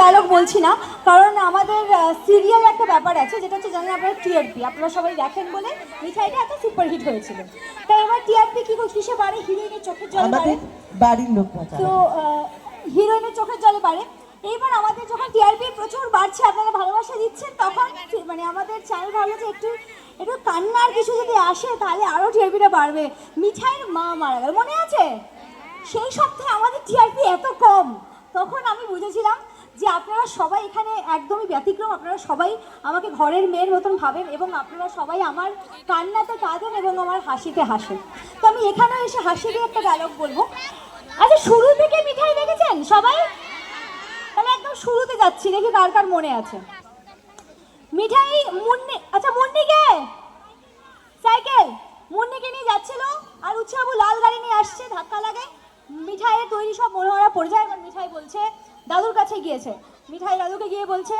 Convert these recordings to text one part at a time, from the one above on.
Dialogue বলছি না। কারণ আমাদের সিরিয়াল একটা ব্যাপার আছে যেটা হচ্ছে জানেন আপনারা টিআরপি আপনারা সবাই দেখেন বলে মিঠাইটা এত সুপারহিট হয়েছিল। তাই এবার টিআরপি কি কিসে বাড়ে? হিরোইনের চোখের জল বাড়ে? আমাদের বাড়ির লোক তো হিরোইনের চোখের জলে বাড়ে। এইবার আমাদের যখন টিআরপি প্রচুর বাড়ছে আপনারা ভালোবাসা দিচ্ছেন তখন মানে আমাদের চ্যানেল ভাবলো যে একটু একটু কান্নার কিছু যদি আসে তাহলে আরও টিআরপিটা বাড়বে। মিঠাইয়ের মা মারা গেল। মনে আছে? সেই সপ্তাহে আমাদের টিআরপি এত কম। তখন আমি বুঝেছিলাম যে আপনারা সবাই এখানে একদমই ব্যতিক্রম, আপনারা সবাই আমাকে ঘরের মেয়ের মতন ভাবেন এবং আপনারা সবাই আমার কান্নাতে কাঁদেন এবং আমার হাসিতে হাসেন। তো আমি এখানেও এসে হাসি দিয়ে একটা ডায়লগ বলব। আচ্ছা শুরু থেকে মিঠাই দেখেছেন সবাই? তাহলে একদম শুরুতে যাচ্ছি, দেখি কার কার মনে আছে। মিঠাই মুন্নি আচ্ছা মুন্নিকে? সাইকেল, মুন্নিকে নিয়ে যাচ্ছিল। আর উৎসাহবু লাল গাড়ি নিয়ে আসছে, ধাক্কা লাগে। মিঠাইয়ের তৈরি সব মনোহরা পড়ে যায় এবার মিঠাই বলছে, দাদুর কাছে গিয়েছে। মিঠাই দাদুকে গিয়ে বলছে,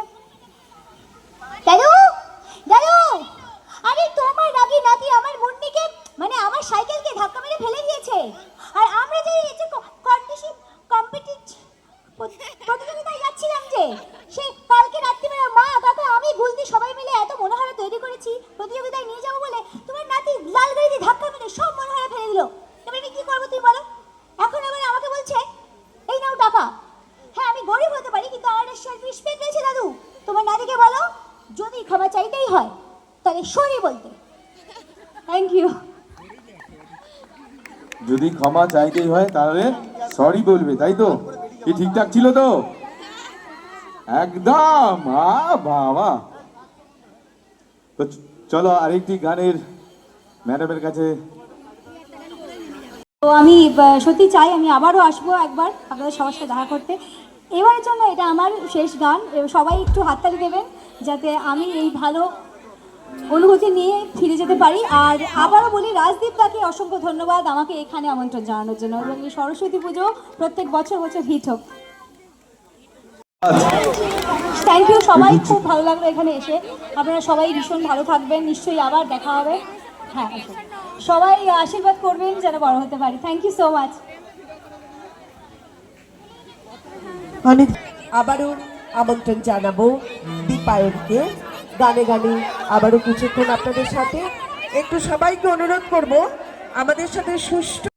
দাদু দাদু, আরে তোমার নাকি নাতি আমার মুন্নিকে মানে আমার সাইকেলকে ধাক্কা মেরে ফেলে দিয়েছে। আর আমরা যে এই যে কন্ডিশন কম্পিটিট প্রতিযোগিতায় যাচ্ছিলাম যে সে কালকে রাত্রিবেলা মা, কাকা, আমি গুলতি সবাই মিলে এত মনোহারা তৈরি করেছি, প্রতিযোগিতায় নিয়ে যাব বলে তোমার নাতি লাল গাড়ি দিয়ে ধাক্কা মেরে সব মনোহারা ফেলে দিল এবার আমি কি করব তুমি বলো এখন এবার আমাকে বলছে এই নাও টাকা হ্যাঁ আমি গরিব হতে সেলফ রেসপেক্ট রয়েছে দাদু। তোমার নাতিকে বলো যদি ক্ষমা চাইতেই হয় তাহলে সরি বলতে। থ্যাংক ইউ যদি ক্ষমা চাইতেই হয় তাহলে সরি বলবে তাই তো? কি ঠিকঠাক ছিল তো? একদম বাবা তো চলো আরেকটি গানের ম্যাডামের কাছে। তো আমি সত্যি চাই আমি আবারও আসব একবার আপনাদের সবার সাথে দেখা করতে। এবারের জন্য এটা আমার শেষ গান সবাই একটু হাততালি দেবেন যাতে আমি এই ভালো অনুভূতি নিয়ে ফিরে যেতে পারি। আর আবারও বলি, রাজদীপ দাকে অসংখ্য ধন্যবাদ আমাকে এখানে আমন্ত্রণ জানানোর জন্য। এবং এই সরস্বতী পুজো প্রত্যেক বছর বছর হিট হোক। থ্যাংক ইউ সবাই খুব ভালো লাগল এখানে এসে। আপনারা সবাই ভীষণ ভালো থাকবেন, নিশ্চয়ই আবার দেখা হবে। হ্যাঁ সবাই আশীর্বাদ করবেন যেন বড় হতে পারি। থ্যাংক ইউ সো মাচ অনেক আবারও আমন্ত্রণ জানাব দীপায়নকে। গানে গানে আবারও কিছুক্ষণ আপনাদের সাথে। একটু সবাইকে অনুরোধ করব, আমাদের সাথে সুষ্ঠু